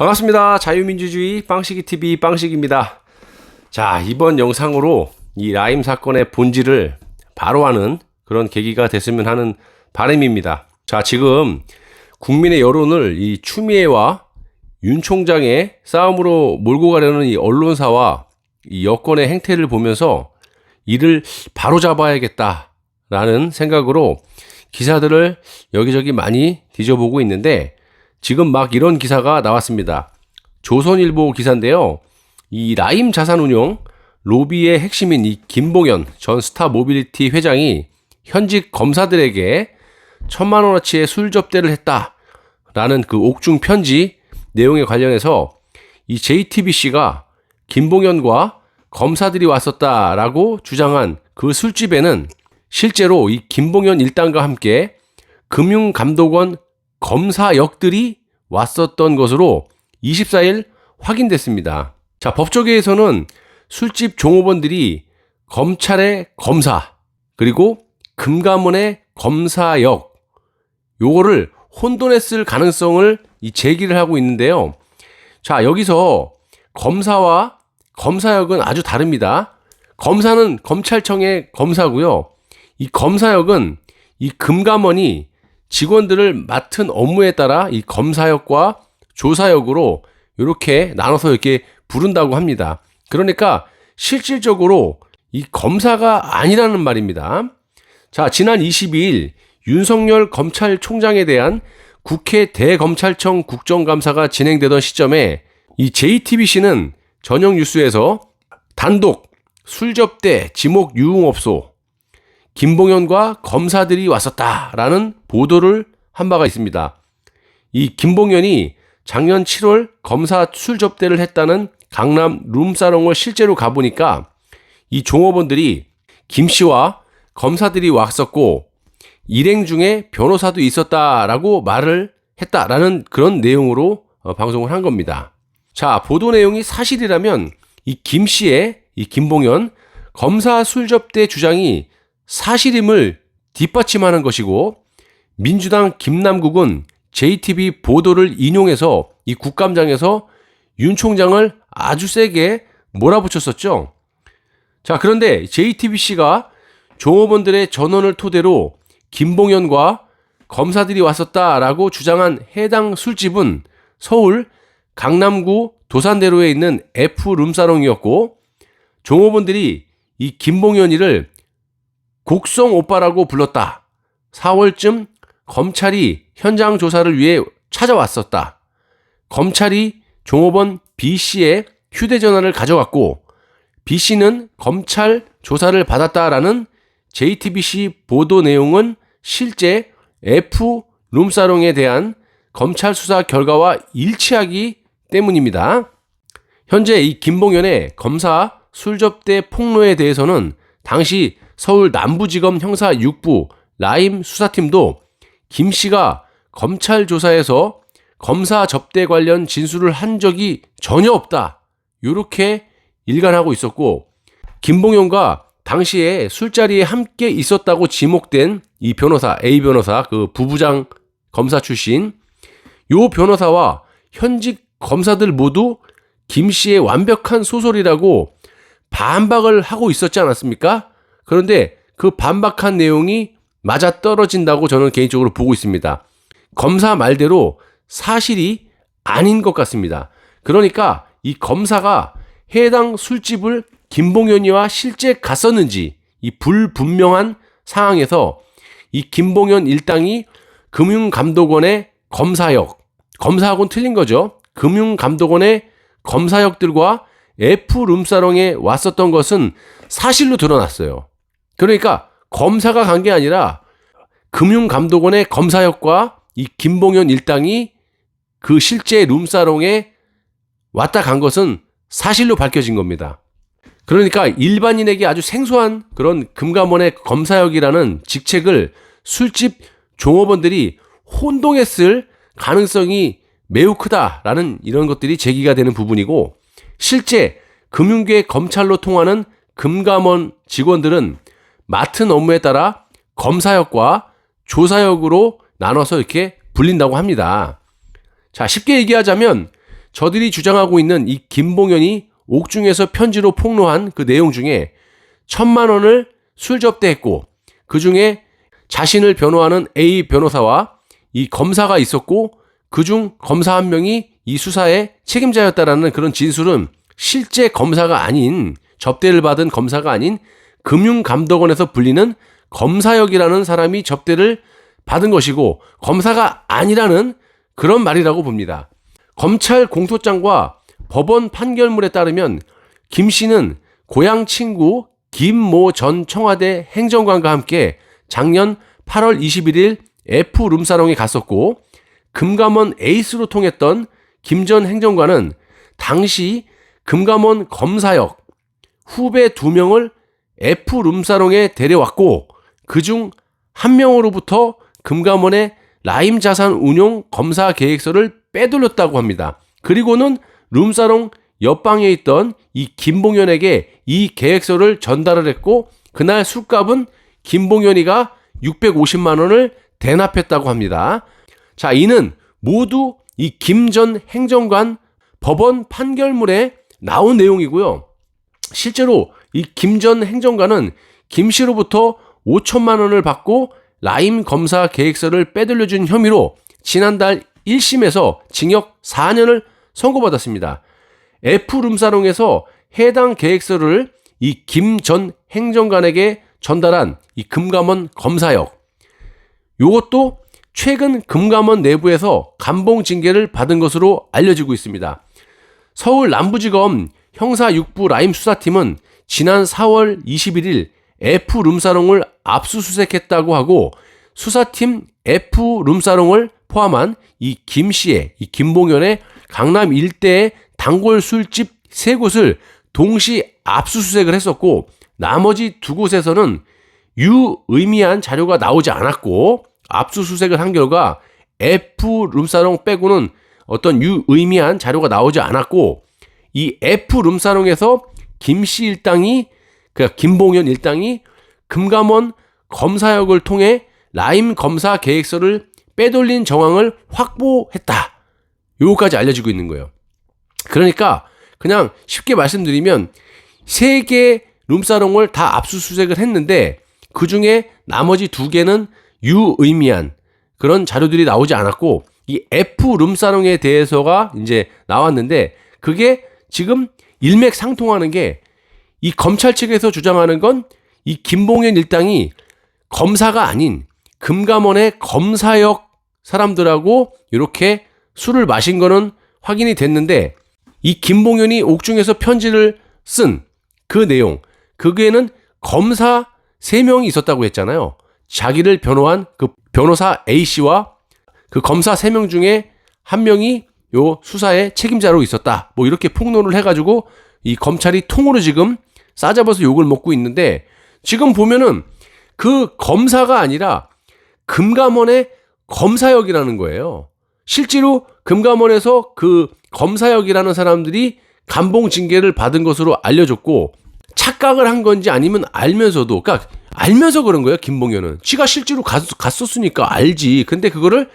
반갑습니다. 자유민주주의 빵식이 TV 빵식입니다. 자, 이번 영상으로 이 라임 사건의 본질을 바로 하는 그런 계기가 됐으면 하는 바람입니다. 자, 지금 국민의 여론을 이 추미애와 윤 총장의 싸움으로 몰고 가려는 이 언론사와 이 여권의 행태를 보면서 이를 바로 잡아야겠다라는 생각으로 기사들을 여기저기 많이 뒤져보고 있는데 지금 막 이런 기사가 나왔습니다. 조선일보 기사인데요. 이 라임 자산운용 로비의 핵심인 이 김봉현 전 스타 모빌리티 회장이 현직 검사들에게 천만 원어치의 술 접대를 했다라는 그 옥중 편지 내용에 관련해서 이 JTBC가 김봉현과 검사들이 왔었다라고 주장한 그 술집에는 실제로 이 김봉현 일당과 함께 금융감독원 검사역들이 왔었던 것으로 24일 확인됐습니다. 자, 법조계에서는 술집 종업원들이 검찰의 검사, 그리고 금감원의 검사역, 요거를 혼돈했을 가능성을 이 제기를 하고 있는데요. 자, 여기서 검사와 검사역은 아주 다릅니다. 검사는 검찰청의 검사고요. 이 검사역은 이 금감원이 직원들을 맡은 업무에 따라 이 검사역과 조사역으로 이렇게 나눠서 이렇게 부른다고 합니다. 그러니까 실질적으로 이 검사가 아니라는 말입니다. 자, 지난 22일 윤석열 검찰총장에 대한 국회 대검찰청 국정감사가 진행되던 시점에 이 JTBC는 전용 뉴스에서 단독 술접대 지목 유흥업소 김봉현과 검사들이 왔었다라는 보도를 한 바가 있습니다. 이 김봉현이 작년 7월 검사 술 접대를 했다는 강남 룸사롱을 실제로 가보니까 이 종업원들이 김 씨와 검사들이 왔었고 일행 중에 변호사도 있었다라고 말을 했다라는 그런 내용으로 어, 방송을 한 겁니다. 자, 보도 내용이 사실이라면 이 김 씨의 이 김봉현 검사 술 접대 주장이 사실임을 뒷받침하는 것이고 민주당 김남국은 JTB 보도를 인용해서 이 국감장에서 윤 총장을 아주 세게 몰아붙였었죠. 자, 그런데 JTBC가 종업원들의 전원을 토대로 김봉현과 검사들이 왔었다라고 주장한 해당 술집은 서울 강남구 도산대로에 있는 F 룸사롱이었고 종업원들이 이 김봉현이를 곡성 오빠라고 불렀다. 4월쯤 검찰이 현장 조사를 위해 찾아왔었다. 검찰이 종업원 B 씨의 휴대전화를 가져갔고 B 씨는 검찰 조사를 받았다라는 JTBC 보도 내용은 실제 F 룸사롱에 대한 검찰 수사 결과와 일치하기 때문입니다. 현재 이 김봉현의 검사 술접대 폭로에 대해서는 당시 서울 남부지검 형사 6부 라임 수사팀도 김 씨가 검찰 조사에서 검사 접대 관련 진술을 한 적이 전혀 없다. 이렇게 일관하고 있었고 김봉현과 당시에 술자리에 함께 있었다고 지목된 이 변호사 A 변호사 그 부부장 검사 출신 요 변호사와 현직 검사들 모두 김 씨의 완벽한 소설이라고 반박을 하고 있었지 않았습니까? 그런데 그 반박한 내용이 맞아 떨어진다고 저는 개인적으로 보고 있습니다. 검사 말대로 사실이 아닌 것 같습니다. 그러니까 이 검사가 해당 술집을 김봉현이와 실제 갔었는지 이 불분명한 상황에서 이 김봉현 일당이 금융감독원의 검사역, 검사하고는 틀린 거죠. 금융감독원의 검사역들과 F 룸사롱에 왔었던 것은 사실로 드러났어요. 그러니까 검사가 간 게 아니라 금융감독원의 검사역과 이 김봉현 일당이 그 실제 룸사롱에 왔다 간 것은 사실로 밝혀진 겁니다. 그러니까 일반인에게 아주 생소한 그런 금감원의 검사역이라는 직책을 술집 종업원들이 혼동했을 가능성이 매우 크다라는 이런 것들이 제기가 되는 부분이고 실제 금융계 검찰로 통하는 금감원 직원들은 맡은 업무에 따라 검사역과 조사역으로 나눠서 이렇게 불린다고 합니다. 자, 쉽게 얘기하자면 저들이 주장하고 있는 이 김봉현이 옥중에서 편지로 폭로한 그 내용 중에 천만 원을 술 접대했고 그 중에 자신을 변호하는 A 변호사와 이 검사가 있었고 그 중 검사 한 명이 이 수사의 책임자였다라는 그런 진술은 실제 검사가 아닌 접대를 받은 검사가 아닌 금융감독원에서 불리는 검사역이라는 사람이 접대를 받은 것이고 검사가 아니라는 그런 말이라고 봅니다. 검찰 공소장과 법원 판결문에 따르면 김 씨는 고향 친구 김모 전 청와대 행정관과 함께 작년 8월 21일 F 룸사롱에 갔었고 금감원 에이스로 통했던 김 전 행정관은 당시 금감원 검사역 후배 두 명을 F 룸사롱에 데려왔고 그중 한 명으로부터 금감원의 라임 자산 운용 검사 계획서를 빼돌렸다고 합니다. 그리고는 룸사롱 옆방에 있던 이 김봉현에게 이 계획서를 전달을 했고 그날 술값은 김봉현이가 650만 원을 대납했다고 합니다. 자, 이는 모두 이 김 전 행정관 법원 판결문에 나온 내용이고요. 실제로 이 김 전 행정관은 김 씨로부터 5천만 원을 받고 라임 검사 계획서를 빼돌려준 혐의로 지난달 1심에서 징역 4년을 선고받았습니다. F룸사롱에서 해당 계획서를 이 김 전 행정관에게 전달한 이 금감원 검사역. 요것도 최근 금감원 내부에서 감봉 징계를 받은 것으로 알려지고 있습니다. 서울 남부지검 형사 6부 라임 수사팀은 지난 4월 21일 F 룸사롱을 압수수색했다고 하고 수사팀 F 룸사롱을 포함한 이 김 씨의 이 김봉현의 강남 일대의 단골 술집 세 곳을 동시 압수수색을 했었고 나머지 두 곳에서는 유의미한 자료가 나오지 않았고 압수수색을 한 결과 F 룸사롱 빼고는 어떤 유의미한 자료가 나오지 않았고 이 F 룸사롱에서 김씨 일당이 그 김봉현 일당이 금감원 검사역을 통해 라임 검사 계획서를 빼돌린 정황을 확보했다. 요거까지 알려지고 있는 거예요. 그러니까 그냥 쉽게 말씀드리면 세 개 룸사롱을 다 압수수색을 했는데 그 중에 나머지 두 개는 유의미한 그런 자료들이 나오지 않았고 이 F 룸사롱에 대해서가 이제 나왔는데 그게 지금 일맥상통하는 게 이 검찰 측에서 주장하는 건 이 김봉현 일당이 검사가 아닌 금감원의 검사역 사람들하고 이렇게 술을 마신 거는 확인이 됐는데 이 김봉현이 옥중에서 편지를 쓴 그 내용 그게는 검사 3명이 있었다고 했잖아요. 자기를 변호한 그 변호사 A씨와 그 검사 3명 중에 한 명이 요 수사의 책임자로 있었다. 뭐 이렇게 폭로를 해가지고 이 검찰이 통으로 지금 싸잡아서 욕을 먹고 있는데 지금 보면은 그 검사가 아니라 금감원의 검사역이라는 거예요. 실제로 금감원에서 그 검사역이라는 사람들이 감봉 징계를 받은 것으로 알려졌고 착각을 한 건지 아니면 알면서도 그러니까 알면서 그런 거예요 김봉현은 지가 실제로 갔, 갔었으니까 알지 근데 그거를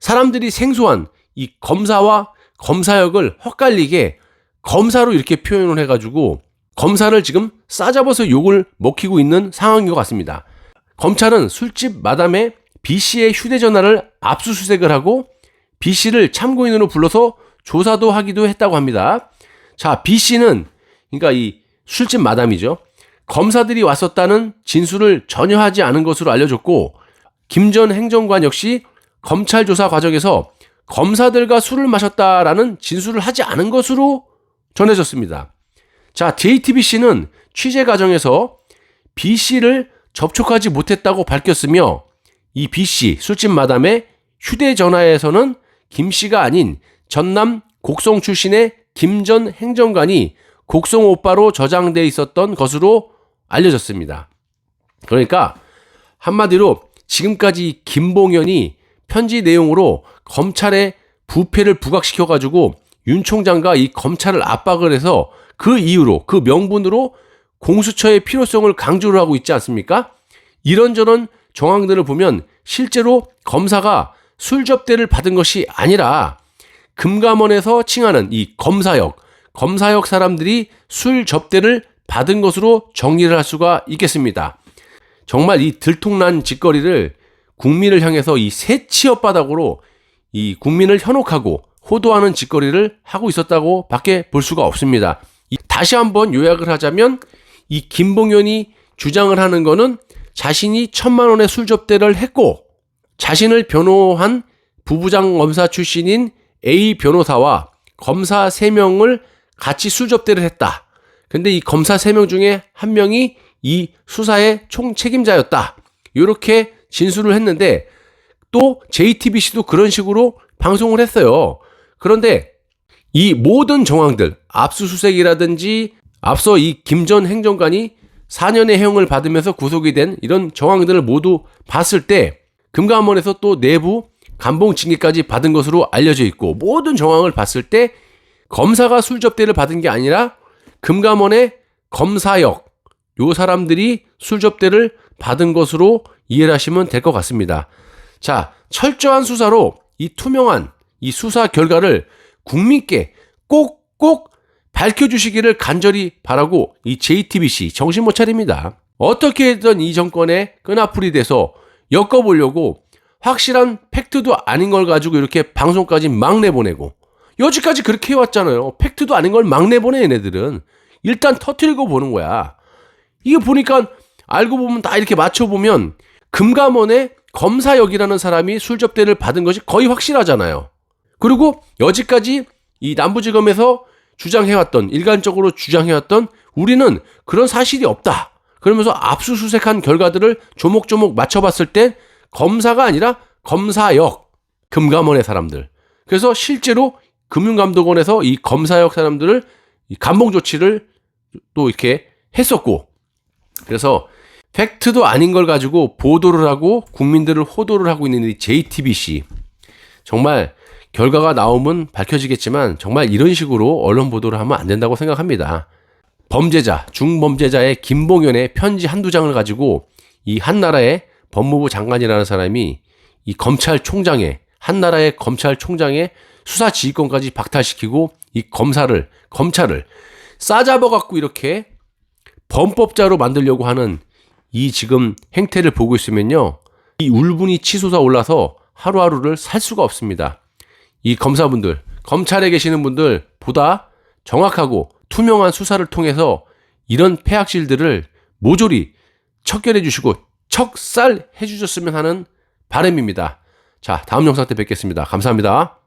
사람들이 생소한 이 검사와 검사역을 헛갈리게 검사로 이렇게 표현을 해가지고 검사를 지금 싸잡아서 욕을 먹히고 있는 상황인 것 같습니다. 검찰은 술집 마담에 B 씨의 휴대전화를 압수수색을 하고 B 씨를 참고인으로 불러서 조사도 하기도 했다고 합니다. 자, B 씨는 그러니까 이 술집 마담이죠. 검사들이 왔었다는 진술을 전혀 하지 않은 것으로 알려졌고 김 전 행정관 역시 검찰 조사 과정에서 검사들과 술을 마셨다라는 진술을 하지 않은 것으로 전해졌습니다. 자, JTBC는 취재 과정에서 B 씨를 접촉하지 못했다고 밝혔으며 이 B 씨 술집 마담의 휴대전화에서는 김 씨가 아닌 전남 곡성 출신의 김전 행정관이 곡성 오빠로 저장돼 있었던 것으로 알려졌습니다. 그러니까 한마디로 지금까지 김봉현이 편지 내용으로 검찰에 부패를 부각시켜 가지고 윤 총장과 이 검찰을 압박을 해서 그 이유로 그 명분으로 공수처의 필요성을 강조를 하고 있지 않습니까? 이런저런 정황들을 보면 실제로 검사가 술 접대를 받은 것이 아니라 금감원에서 칭하는 이 검사역, 검사역 사람들이 술 접대를 받은 것으로 정리를 할 수가 있겠습니다. 정말 이 들통난 짓거리를 국민을 향해서 이 새치업바닥으로 이 국민을 현혹하고 호도하는 짓거리를 하고 있었다고 밖에 볼 수가 없습니다. 이- 다시 한번 요약을 하자면 이 김봉현이 주장을 하는 거는 자신이 천만 원의 술 접대를 했고 자신을 변호한 부부장 검사 출신인 A 변호사와 검사 3명을 같이 술 접대를 했다. 근데 이 검사 3명 중에 한 명이 이 수사의 총 책임자였다. 이렇게 진술을 했는데 또 JTBC도 그런 식으로 방송을 했어요. 그런데 이 모든 정황들, 압수수색이라든지 앞서 이 김 전 행정관이 4년의 형을 받으면서 구속이 된 이런 정황들을 모두 봤을 때 금감원에서 또 내부 감봉 징계까지 받은 것으로 알려져 있고 모든 정황을 봤을 때 검사가 술 접대를 받은 게 아니라 금감원의 검사역 요 사람들이 술 접대를 받은 것으로 이해를 하시면 될 것 같습니다. 자, 철저한 수사로 이 투명한 이 수사 결과를 국민께 꼭꼭 밝혀주시기를 간절히 바라고 이 JTBC 정신 못 차립니다. 어떻게든 이 정권에 끈아풀이 돼서 엮어보려고 확실한 팩트도 아닌 걸 가지고 이렇게 방송까지 막 내보내고 여지까지 그렇게 해왔잖아요. 팩트도 아닌 걸 막 내보내 얘네들은 일단 터트리고 보는 거야. 이게 보니까 알고 보면 다 이렇게 맞춰보면 금감원의 검사역이라는 사람이 술 접대를 받은 것이 거의 확실하잖아요. 그리고 여지까지 이 남부지검에서 주장해왔던 일관적으로 주장해왔던 우리는 그런 사실이 없다. 그러면서 압수수색한 결과들을 조목조목 맞춰봤을 때 검사가 아니라 검사역 금감원의 사람들. 그래서 실제로 금융감독원에서 이 검사역 사람들을 이 감봉 조치를 또 이렇게 했었고 그래서 팩트도 아닌 걸 가지고 보도를 하고 국민들을 호도를 하고 있는 이 JTBC 정말 결과가 나오면 밝혀지겠지만 정말 이런 식으로 언론 보도를 하면 안 된다고 생각합니다. 범죄자, 중범죄자의 김봉현의 편지 한두 장을 가지고 이 한나라의 법무부 장관이라는 사람이 이 검찰총장의 한나라의 검찰총장의 수사 지휘권까지 박탈시키고 이 검사를 검찰을 싸잡아 갖고 이렇게 범법자로 만들려고 하는 이 지금 행태를 보고 있으면요. 이 울분이 치솟아 올라서 하루하루를 살 수가 없습니다. 이 검사분들, 검찰에 계시는 분들 보다 정확하고 투명한 수사를 통해서 이런 폐악질들을 모조리 척결해 주시고 척살 해 주셨으면 하는 바람입니다. 자, 다음 영상 때 뵙겠습니다. 감사합니다.